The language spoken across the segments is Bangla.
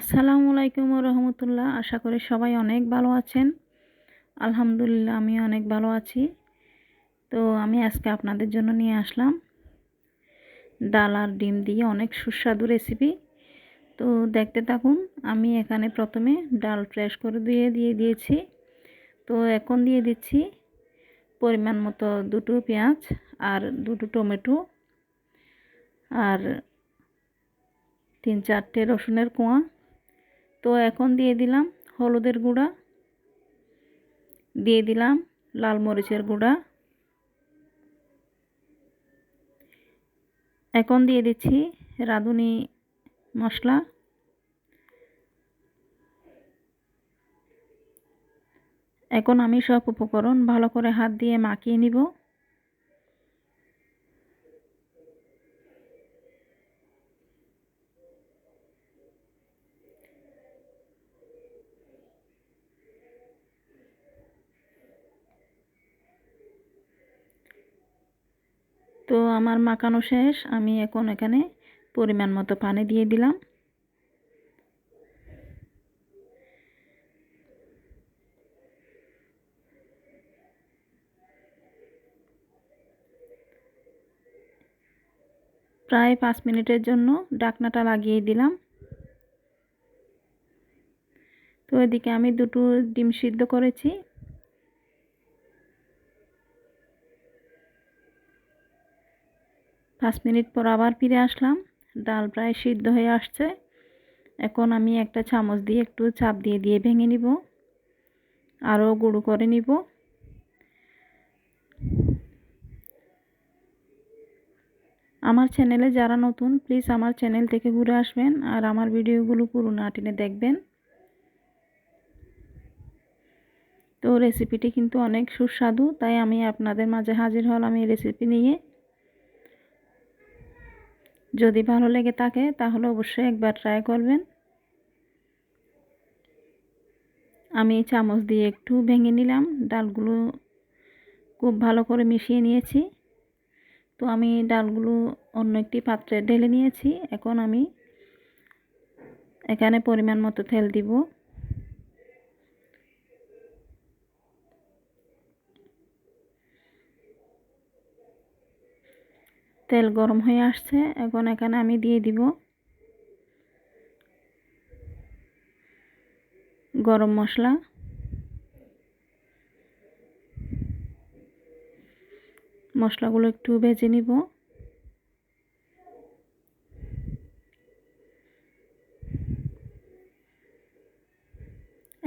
আসসালামু আলাইকুম রহমতুল্লাহ। আশা করি সবাই অনেক ভালো আছেন। আলহামদুলিল্লাহ, আমি অনেক ভালো আছি। তো আমি আজকে আপনাদের জন্য নিয়ে আসলাম ডাল আর ডিম দিয়ে অনেক সুস্বাদু রেসিপি তো দেখতে থাকুন, আমি এখানে প্রথমে ডাল ফ্রেশ করে দিয়ে দিয়ে দিয়েছি। তো এখন দিয়ে দিচ্ছি পরিমাণ মতো দুটো পেঁয়াজ আর দুটো টমেটো আর তিন চারটে রসুনের কোয়া। তো এখন দিয়ে দিলাম হলুদের গুঁড়া। দিয়ে দিলাম লাল মরিচের গুঁড়া। এখন দিয়ে দিচ্ছি রাঁধুনি মশলা। এখন আমি সব উপকরণ ভালো করে হাত দিয়ে মাখিয়ে নিব। তো আমার মাখানো শেষ। আমি এখন এখানে পরিমাণ মতো পানি দিয়ে দিলাম। প্রায় পাঁচ মিনিটের জন্য ডাকনাটা লাগিয়ে দিলাম। তো এদিকে আমি দুটো ডিম সিদ্ধ করেছি। পাঁচ মিনিট পর আবার ফিরে আসলাম। ডাল প্রায় সিদ্ধ হয়ে আসছে। এখন আমি একটা চামচ দিয়ে একটু চাপ দিয়ে দিয়ে ভেঙে নিব। আরও গুঁড়ো করে নিব। আমার চ্যানেলে যারা নতুন, প্লিজ আমার চ্যানেল থেকে ঘুরে আসবেন আর আমার ভিডিওগুলো পুরো না টেনে দেখবেন। তো রেসিপিটি কিন্তু অনেক সুস্বাদু, তাই আমি আপনাদের মাঝে হাজির হলাম এই রেসিপি নিয়ে। যদি ভালো লেগে থাকে, তাহলে অবশ্যই একবার ট্রাই করবেন। আমি চামচ দিয়ে একটু ভেঙে নিলাম। ডালগুলো খুব ভালো করে মিশিয়ে নিয়েছি। তো আমি ডালগুলো অন্য একটি পাত্রে ঢেলে নিয়েছি। এখন আমি এখানে পরিমাণ মতো তেল দিব। তেল গরম হয়ে আসছে। এখন এখানে আমি দিয়ে দিব গরম মশলা। মশলাগুলো একটু ভেজে নিব।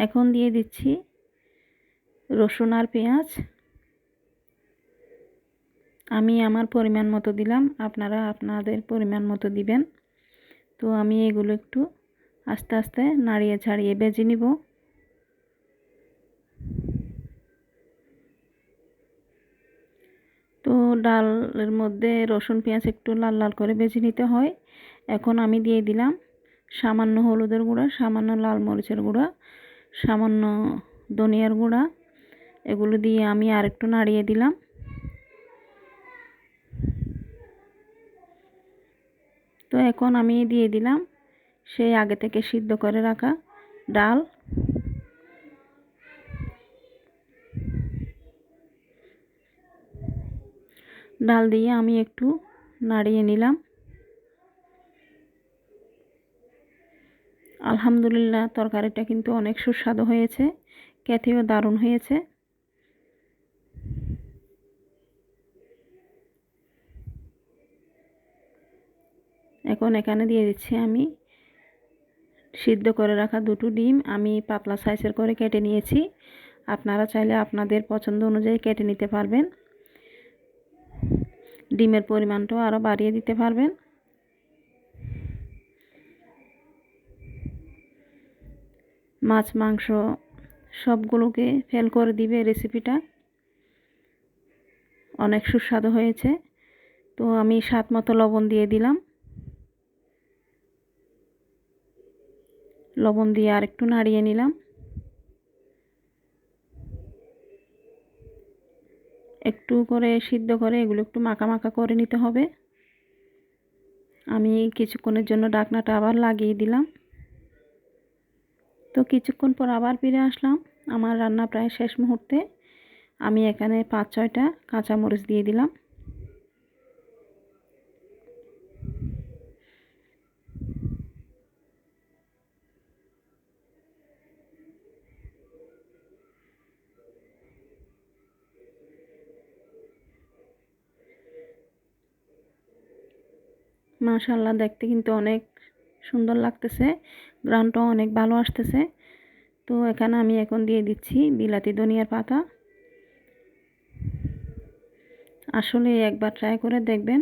এখন দিয়ে দিচ্ছি রসুন আর পেঁয়াজ। আমি আমার পরিমাণ মতো দিলাম, আপনারা আপনাদের পরিমাণ মতো দিবেন। তো আমি এগুলো একটু আস্তে আস্তে নাড়িয়ে ছাড়িয়ে বেজে নিব। তো ডালের মধ্যে রসুন, পেঁয়াজ একটু লাল লাল করে বেজে নিতে হয়। এখন আমি দিয়ে দিলাম সামান্য হলুদের গুঁড়া, সামান্য লাল মরিচের গুঁড়া, সামান্য ধনিয়ার গুঁড়া। এগুলো দিয়ে আমি আর একটু নাড়িয়ে দিলাম। তো এখন আমি দিয়ে দিলাম সেই আগে থেকে সিদ্ধ করে রাখা ডাল। ডাল দিয়ে আমি একটু নাড়িয়ে নিলাম। আলহামদুলিল্লাহ, তরকারিটা কিন্তু অনেক সুস্বাদু হয়েছে, খেতেও দারুণ হয়েছে। এখন এখানে দিয়ে দিচ্ছি আমি সিদ্ধ করে রাখা দুটো ডিম। আমি পাতলা সাইজের করে কেটে নিয়েছি। আপনারা চাইলে আপনাদের পছন্দ অনুযায়ী কেটে নিতে পারবেন। ডিমের পরিমাণটাও আরও বাড়িয়ে দিতে পারবেন। মাছ, মাংস সবগুলোকে ফেল করে দিবে রেসিপিটা অনেক সুস্বাদু হয়েছে। তো আমি স্বাদ মতো লবণ দিয়ে দিলাম। লবণ দিয়ে আর একটু নাড়িয়ে নিলাম। একটু করে সিদ্ধ করে এগুলো একটু মাখা মাখা করে নিতে হবে। আমি কিছুক্ষণের জন্য ডাকনাটা আবার লাগিয়ে দিলাম। তো কিছুক্ষণ পর আবার ফিরে আসলাম। আমার রান্না প্রায় শেষ মুহূর্তে। আমি এখানে পাঁচ ছয়টা কাঁচামরিচ দিয়ে দিলাম। মাশাল্লাহ দেখতে কিন্তু অনেক সুন্দর লাগতেছে। গ্রানটাও অনেক ভালো আসতেছে। তো এখানে আমি এখন দিয়ে দিচ্ছি বিলাতি ধনিয়ার পাতা। আসলে একবার ট্রাই করে দেখবেন।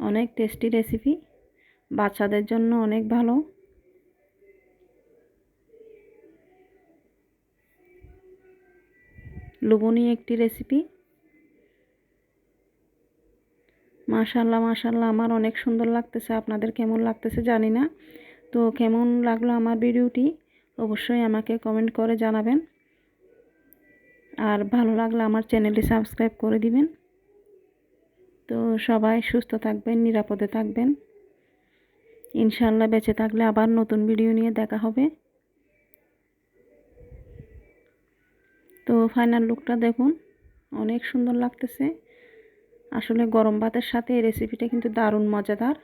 অনেক টেস্টি রেসিপি বাচ্চাদের জন্য অনেক ভালো। লোভনীয় একটি রেসিপি মাশাল্লাহ মাশাল্লাহ আমার অনেক সুন্দর লাগতেছে। আপনাদের কেমন লাগতেছে জানি না। তো কেমন লাগল আমার ভিডিওটি? অবশ্যই আমাকে কমেন্ট করে জানাবেন। আর ভালো লাগলে আমার চ্যানেলটি সাবস্ক্রাইব করে দিবেন। তো সবাই সুস্থ থাকবেন, নিরাপদে থাকবেন। ইনশাল্লাহ বেঁচে থাকলে আবার নতুন ভিডিও নিয়ে দেখা হবে। তো ফাইনাল লুকটা দেখুন। অনেক সুন্দর লাগতেছে। আসলে গরম ভাতের সাথে এই রেসিপিটা কিন্তু দারুণ মজাদার।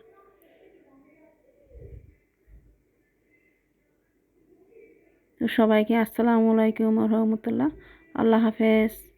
তো সবাইকে আসসালামু আলাইকুম রহমতুল্লাহ। আল্লাহ হাফেজ।